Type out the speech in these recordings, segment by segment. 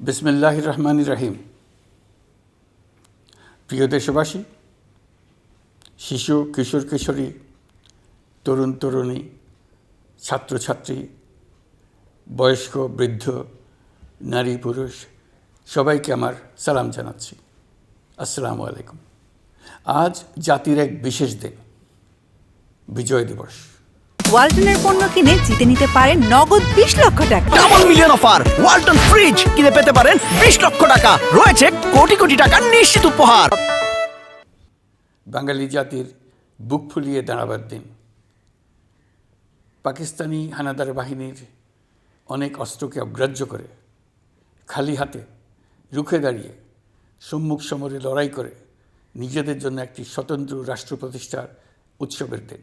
বিসমিল্লাহ রহমান রহিম প্রিয় দেশবাসী, শিশু, কিশোর, কিশোরী, তরুণ, তরুণী, ছাত্রছাত্রী, বয়স্ক, বৃদ্ধ, নারী, পুরুষ, সবাইকে আমার সালাম জানাচ্ছি। আসসালামু আলাইকুম। আজ জাতির এক বিশেষ দিন, বিজয় দিবস। ওয়ালটনের পণ্য কিনে জিতে নিতে পারেন নগদ বিশ লক্ষ টাকা। Double million offer Walton fridge কিনে পেতে পারেন বিশ লক্ষ টাকা। রয়েছে কোটি কোটি টাকার নিশ্চিত উপহার। বাঙালি জাতির বুক ফুলিয়ে দাঁড়াবার দিন। পাকিস্তানি হানাদার বাহিনীর অনেক অস্ত্রকে অগ্রাহ্য করে খালি হাতে রুখে দাঁড়িয়ে সম্মুখ সমরে লড়াই করে নিজেদের জন্য একটি স্বতন্ত্র রাষ্ট্র প্রতিষ্ঠার উৎসবের দিন।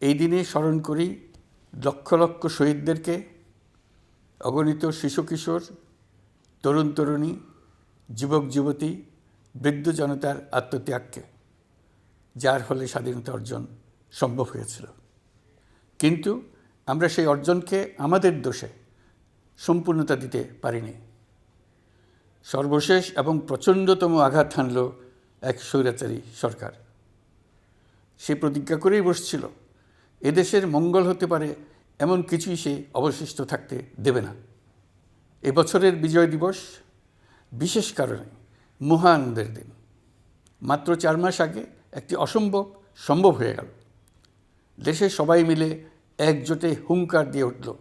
এই দিনে স্মরণ করি লক্ষ লক্ষ শহীদদেরকে, অগণিত শিশু কিশোর, তরুণ তরুণী, যুবক যুবতী, বৃদ্ধ জনতার আত্মত্যাগকে, যার ফলে স্বাধীনতা অর্জন সম্ভব হয়েছিল। কিন্তু আমরা সেই অর্জনকে আমাদের দোষে সম্পূর্ণতা দিতে পারিনি। সর্বশেষ এবং প্রচণ্ডতম আঘাত হানল এক স্বৈরাচারী সরকার। সে প্রতিজ্ঞা করেই বসছিল এদেশের মঙ্গল হতে পারে, এমন কিছুই সে অবশিষ্ট থাকতে দেবে না। এবছরের বিজয় দিবস বিশেষ কারণে মহানন্দের দিন। মাত্র চার মাস আগে একটি অসম্ভব সম্ভব হয়ে গেল। দেশে সবাই মিলে একজোটে হুঙ্কার দিয়ে উঠল।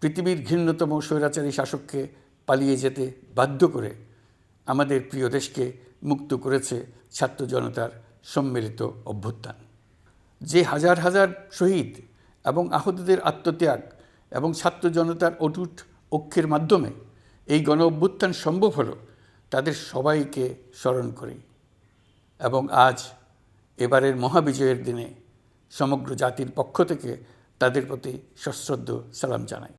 পৃথিবীর ঘৃণ্যতম স্বৈরাচারী শাসককে পালিয়ে যেতে বাধ্য করে আমাদের প্রিয় দেশকে মুক্ত করেছে ছাত্র জনতার সম্মিলিত অভ্যুত্থান। যে হাজার হাজার শহীদ এবং আহতদের আত্মত্যাগ এবং ছাত্র জনতার অটুট অক্ষের মাধ্যমে এই গণ অভ্যুত্থান সম্ভব হলো, তাদের সবাইকে স্মরণ করি। এবং আজ এবারের মহাবিজয়ের দিনে সমগ্র জাতির পক্ষ থেকে তাদের প্রতি সশ্রদ্ধ সালাম জানাই।